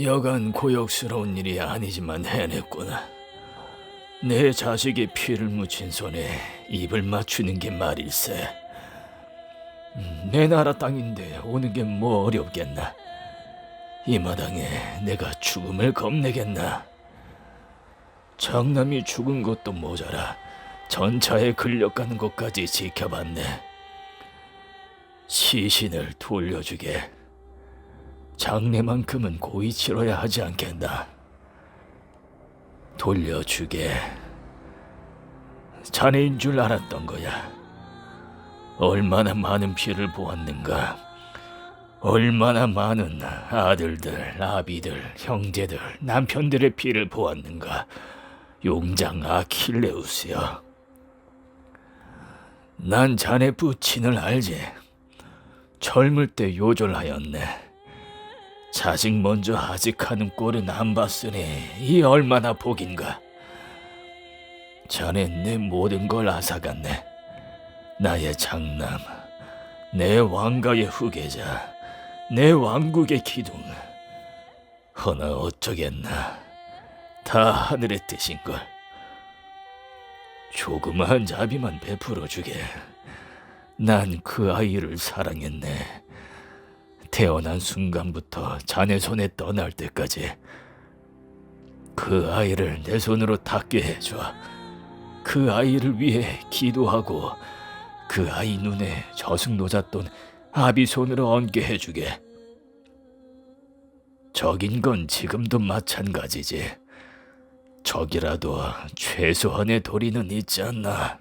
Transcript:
여간 고역스러운 일이 아니지만 해냈구나. 내 자식이 피를 묻힌 손에 입을 맞추는 게 말일세. 음, 내 나라 땅인데 오는 게 뭐 어렵겠나. 이 마당에 내가 죽음을 겁내겠나. 장남이 죽은 것도 모자라 전차에 끌려가는 것까지 지켜봤네. 시신을 돌려주게. 장례만큼은 고이 치러야 하지 않겠나. 돌려주게. 자네인 줄 알았던 거야. 얼마나 많은 피를 보았는가. 얼마나 많은 아들들, 아비들, 형제들, 남편들의 피를 보았는가. 용장 아킬레우스여. 난 자네 부친을 알지. 젊을 때 요절하였네. 자식 먼저 아직하는 꼴은 안 봤으니 이 얼마나 복인가. 자네 내 모든 걸 앗아갔네. 나의 장남, 내 왕가의 후계자, 내 왕국의 기둥. 허나 어쩌겠나. 다 하늘의 뜻인걸. 조그마한 자비만 베풀어 주게. 난 그 아이를 사랑했네. 태어난 순간부터 자네 손에 떠날 때까지 그 아이를 내 손으로 닿게 해줘. 그 아이를 위해 기도하고 그 아이 눈에 저승 놓았던 아비 손으로 얹게 해주게. 적인 건 지금도 마찬가지지. 적이라도 최소한의 도리는 있지 않나.